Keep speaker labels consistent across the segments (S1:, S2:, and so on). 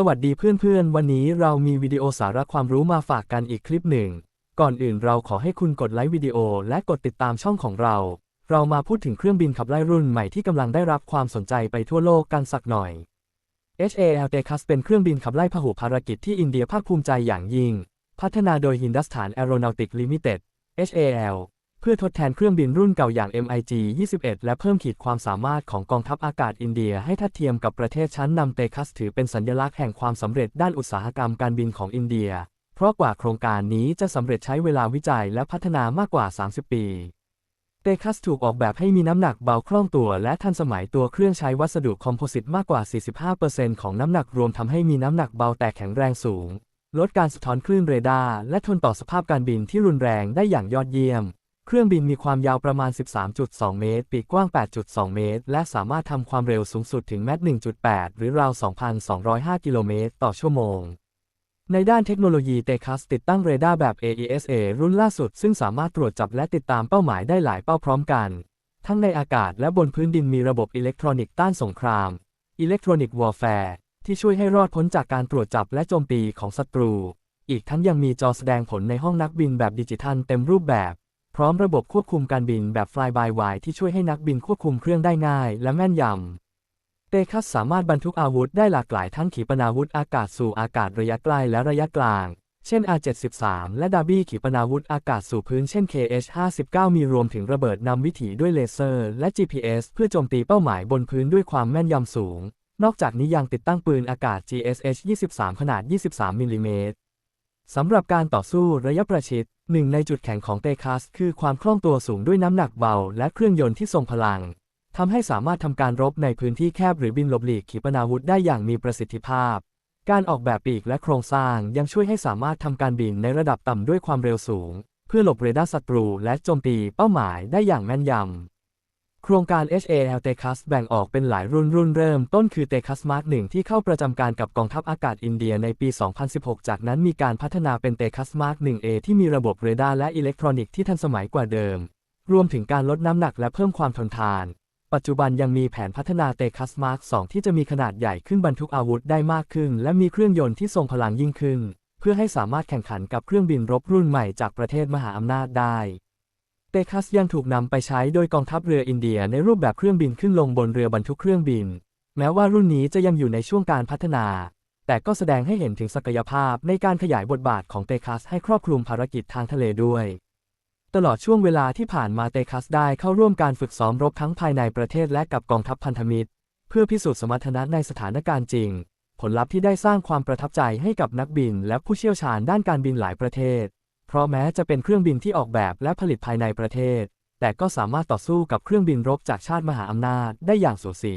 S1: สวัสดีเพื่อนๆ วันนี้เรามีวิดีโอสาระความรู้มาฝากกันอีกคลิปหนึ่ง ก่อนอื่นเราขอให้คุณกดไลค์วิดีโอและกดติดตามช่องของเรา เรามาพูดถึงเครื่องบินขับไล่รุ่นใหม่ที่กำลังได้รับความสนใจไปทั่วโลกกันสักหน่อย HAL Tejas เป็นเครื่องบินขับไล่พหุภารกิจที่อินเดียภาคภูมิใจอย่างยิ่ง พัฒนาโดย Hindustan Aeronautics Limited HAL เพื่อทดแทนเครื่องบินรุ่นเก่าอย่าง MiG 21 และเพิ่มขีดความสามารถของกองทัพอากาศอินเดียให้ทัดเทียมกับประเทศชั้นนำเตคัสถือเป็นสัญลักษณ์แห่งความสำเร็จด้านอุตสาหกรรมการบินของอินเดีย เพราะกว่าโครงการนี้จะสำเร็จใช้เวลาวิจัยและพัฒนามากกว่า 30 ปีเตคัสถูกออกแบบให้มีน้ำหนักเบาคล่องตัวและทันสมัยตัวเครื่องใช้วัสดุคอมโพสิตมากกว่า 45%ของน้ำหนักรวมทำให้มีน้ำหนักเบาแต่แข็งแรงสูง ลดการสะท้อนคลื่นเรดาร์และทนต่อสภาพการบินที่รุนแรงได้อย่างยอดเยี่ยม เครื่องบินมีความยาวประมาณ 13.2 เมตร ปีกกว้าง 8.2 เมตร และสามารถทำความเร็วสูงสุดถึงแมต1.8 หรือราว 2,205 กิโลเมตรต่อชั่วโมง ในด้านเทคโนโลยีเตคัสติดตั้งเรดาร์แบบ AESA รุ่นล่าสุด ซึ่งสามารถตรวจจับและติดตามเป้าหมายได้หลายเป้าพร้อมกัน ทั้งในอากาศและบนพื้นดินมีระบบอิเล็กทรอนิกส์ต้านสงครามอิเล็กทรอนิกส์วอร์แฟร์ที่ช่วยให้รอดพ้นจากการตรวจจับและโจมตีของศัตรู อีกทั้งยังมีจอแสดงผลในห้องนักบินแบบดิจิทัลเต็มรูปแบบ พร้อมระบบควบคุมการบินแบบ Fly by Wire ที่ช่วยให้นักบินควบคุมเครื่องได้ง่ายและแม่นยำเตคัสสามารถบรรทุกอาวุธได้หลากหลายทั้งขีปนาวุธอากาศสู่อากาศระยะใกล้และระยะกลาง เช่น R-73 และดาบี้ขีปนาวุธอากาศสู่พื้นเช่น KH-59 มีรวมถึงระเบิดนำวิถีด้วยเลเซอร์ และ GPS เพื่อโจมตีเป้าหมายบนพื้นด้วยความแม่นยำสูง นอกจากนี้ยังติดตั้งปืนอากาศ GSH-23 ขนาด 23 มิลลิเมตรสำหรับการต่อสู้ระยะประชิด หนึ่งในจุดแข็งของเตคัสคือความคล่องตัวสูงด้วยน้ำหนักเบา และเครื่องยนต์ที่ทรงพลังทำให้สามารถทำการรบในพื้นที่แคบหรือบินหลบหลีกขีปนาวุธได้อย่างมีประสิทธิภาพ การออกแบบปีกและโครงสร้างยังช่วยให้สามารถทำการบินในระดับต่ำด้วยความเร็วสูง เพื่อหลบเรดาร์ศัตรูและโจมตีเป้าหมายได้อย่างแม่นยำ โครงการ HAL Tejas แบ่งออกเป็นหลายรุ่นรุ่นเริ่มต้นคือ Tejas Mark 1 ที่เข้าประจำการกับกองทัพอากาศอินเดียในปี 2016 จากนั้นมีการพัฒนาเป็น Tejas Mark 1A ที่มีระบบเรดาร์และอิเล็กทรอนิกส์ที่ทันสมัยกว่าเดิม รวมถึงการลดน้ำหนักและเพิ่มความทนทาน ปัจจุบันยังมีแผนพัฒนา Tejas Mark 2 ที่จะมีขนาดใหญ่ขึ้นบรรทุกอาวุธได้มากขึ้น และมีเครื่องยนต์ที่ทรงพลังยิ่งขึ้น เพื่อให้สามารถแข่งขันกับเครื่องบินรบรุ่นใหม่จากประเทศมหาอำนาจได้ เตคัสยังถูกนำไปใช้โดยกองทัพเรืออินเดียในรูปแบบเครื่องบินขึ้นลงบนเรือบรรทุกเครื่องบิน แม้ว่ารุ่นนี้จะยังอยู่ในช่วงการพัฒนา แต่ก็แสดงให้เห็นถึงศักยภาพในการขยายบทบาทของเตคัสให้ครอบคลุมภารกิจทางทะเลด้วย ตลอดช่วงเวลาที่ผ่านมาเตคัสได้เข้าร่วมการฝึกซ้อมรบทั้งภายในประเทศและกับกองทัพพันธมิตร เพื่อพิสูจน์สมรรถนะในสถานการณ์จริง ผลลัพธ์ที่ได้สร้างความประทับใจให้กับนักบิน และผู้เชี่ยวชาญด้านการบินหลายประเทศ เพราะแม้จะเป็นเครื่องบินที่ออกแบบและผลิตภายในประเทศ แต่ก็สามารถต่อสู้กับเครื่องบินรบจากชาติมหาอำนาจได้อย่างสูสี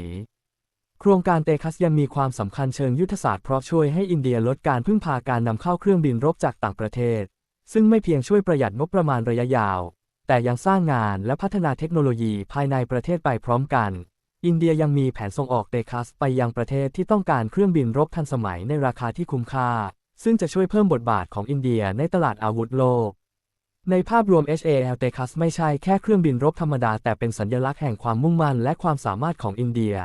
S1: โครงการเตคัสยังมีความสำคัญเชิงยุทธศาสตร์เพราะช่วยให้อินเดียลดการพึ่งพาการนำเข้าเครื่องบินรบจากต่างประเทศ ซึ่งไม่เพียงช่วยประหยัดงบประมาณระยะยาว แต่ยังสร้างงานและพัฒนาเทคโนโลยีภายในประเทศไปพร้อมกัน อินเดียยังมีแผนส่งออกเตคัสไปยังประเทศที่ต้องการเครื่องบินรบทันสมัยในราคาที่คุ้มค่า ซึ่งจะช่วยเพิ่มบทบาทของอินเดียในตลาดอาวุธโลก ในภาพรวม HAL Tejas ไม่ใช่แค่เครื่องบินรบธรรมดา แต่เป็นสัญลักษณ์แห่งความมุ่งมั่นและความสามารถของอินเดีย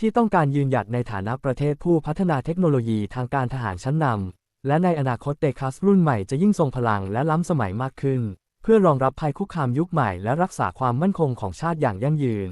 S1: ที่ต้องการยืนหยัดในฐานะประเทศผู้พัฒนาเทคโนโลยีทางการทหารชั้นนำและในอนาคตเตคัสรุ่นใหม่จะยิ่งทรงพลังและล้ำสมัยมากขึ้น เพื่อรองรับภัยคุกคามยุคใหม่และรักษาความมั่นคงของชาติอย่างยั่งยืน